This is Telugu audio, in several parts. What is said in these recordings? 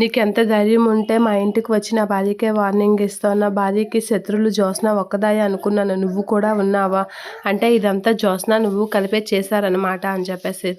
నీకు ఎంత ధైర్యం ఉంటే మా ఇంటికి వచ్చి నా భార్యకే వార్నింగ్ ఇస్తావు నా భార్యకి శత్రువులు జ్యోత్స్న ఒక్కదాయి అనుకున్నాను. నువ్వు కూడా ఉన్నావా? అంటే ఇదంతా జ్యోత్స్న నువ్వు కలిపే చేశారనమాట అని చెప్పేసి.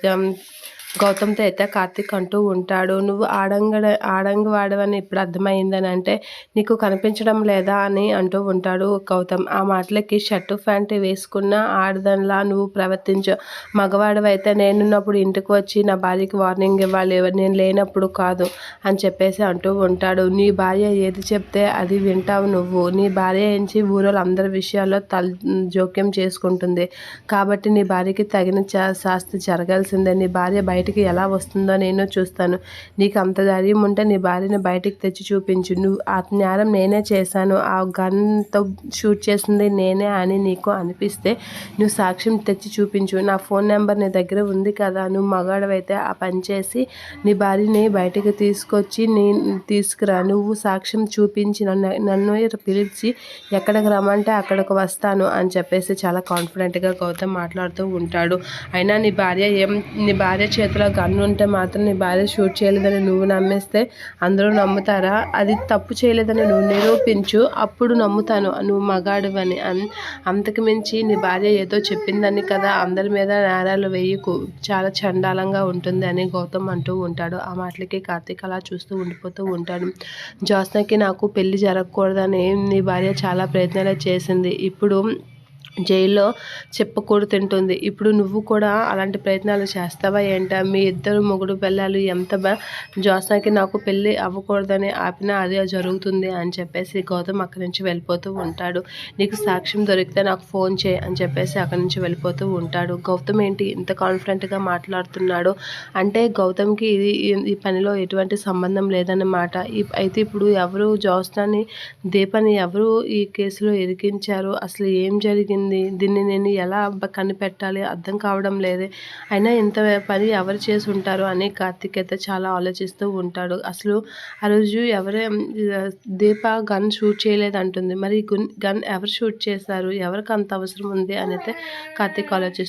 గౌతమ్తో అయితే కార్తీక్ అంటూ ఉంటాడు. నువ్వు ఆడంగ ఆడంగి వాడవని ఇప్పుడు అర్థమైందని అంటే నీకు కనిపించడం లేదా అని అంటూ ఉంటాడు గౌతమ్. ఆ మాటలకి షర్టు ప్యాంట్ వేసుకున్న ఆడదనిలా నువ్వు ప్రవర్తించు. మగవాడవైతే నేనున్నప్పుడు ఇంటికి వచ్చి నా భార్యకి వార్నింగ్ ఇవ్వాలి. నేను లేనప్పుడు కాదు అని చెప్పేసి అంటూ ఉంటాడు. నీ భార్య ఏది చెప్తే అది వింటావు నువ్వు. నీ భార్య ఏంచి ఊరోళ్ళు అందరి విషయాల్లో తల జోక్యం చేసుకుంటుంది. కాబట్టి నీ భార్యకి తగిన చా- శాస్తి జరగాల్సిందే. నీ భార్య బయట బయటికి ఎలా వస్తుందో నేను చూస్తాను. నీకు అంత ధైర్యం ఉంటే నీ భార్యని బయటికి తెచ్చి చూపించు. నువ్వు ఆ నేరం నేనే చేశాను. ఆ గన్తో షూట్ చేసింది నేనే అని నీకు అనిపిస్తే నువ్వు సాక్ష్యం తెచ్చి చూపించు. నా ఫోన్ నెంబర్ నీ దగ్గర ఉంది కదా. నువ్వు మగాడవైతే ఆ పని చేసి నీ భార్యని బయటికి తీసుకొచ్చి నీ తీసుకురా. నువ్వు సాక్ష్యం చూపించి నన్ను నన్ను పిలిచి ఎక్కడికి రమ్మంటే అక్కడికి వస్తాను అని చెప్పేసి చాలా కాన్ఫిడెంట్గా గౌతమ్ మాట్లాడుతూ ఉంటాడు. అయినా నీ భార్య ఏం నీ భార్య చేతిలో గన్ ఉంటే మాత్రం నీ భార్య షూట్ చేయలేదని నువ్వు నమ్మేస్తే అందరూ నమ్ముతారా? అది తప్పు చేయలేదని నువ్వు నిరూపించు అప్పుడు నమ్ముతాను. నువ్వు మగాడివని. అన్- అంతకు మించి నీ భార్య ఏదో చెప్పిందని కదా అందరి మీద నేరాలు వేయకు. చాలా చండాలంగా ఉంటుంది అని గౌతమ్ అంటూ ఉంటాడు. ఆ మాటలకి కార్తీక్ అలా చూస్తూ ఉండిపోతూ ఉంటాడు. జ్యోత్స్నకి నాకు పెళ్ళి జరగకూడదని నీ భార్య చాలా ప్రయత్నాలు చేసింది. ఇప్పుడు జైల్లో చెప్పకూడదు తింటుంది. ఇప్పుడు నువ్వు కూడా అలాంటి ప్రయత్నాలు చేస్తావా ఏంటా? మీ ఇద్దరు మొగుడు పిల్లలు ఎంత బా జ్యోత్స్నకి నాకు పెళ్ళి అవ్వకూడదని ఆపినా అదే జరుగుతుంది అని చెప్పేసి గౌతమ్ అక్కడి నుంచి వెళ్ళిపోతూ ఉంటాడు. నీకు సాక్ష్యం దొరికితే నాకు ఫోన్ చేయి అని చెప్పేసి అక్కడి నుంచి వెళ్ళిపోతూ ఉంటాడు. గౌతమ్ ఏంటి ఇంత కాన్ఫిడెంట్గా మాట్లాడుతున్నాడు? అంటే గౌతమ్కి ఇది ఈ- పనిలో ఎటువంటి సంబంధం లేదన్నమాట అయితే ఇప్పుడు ఎవరు జ్యోత్స్నాని దీపని ఎవరు ఈ కేసులో ఇరికించారు అసలు ఏం జరిగింది? దీన్ని నేను ఎలా కనిపెట్టాలి అర్థం కావడం లేదే. అయినా ఇంత పని ఎవరు చేసి ఉంటారు అని కార్తీక్ అయితే చాలా ఆలోచిస్తూ ఉంటాడు. అసలు ఆ రోజు ఎవరే దీప గన్ షూట్ చేయలేదు అంటుంది మరి గన్ ఎవరు షూట్ చేశారు? ఎవరికి అంత అవసరం ఉంది? అని అయితే కార్తీక్ ఆలోచిస్తూ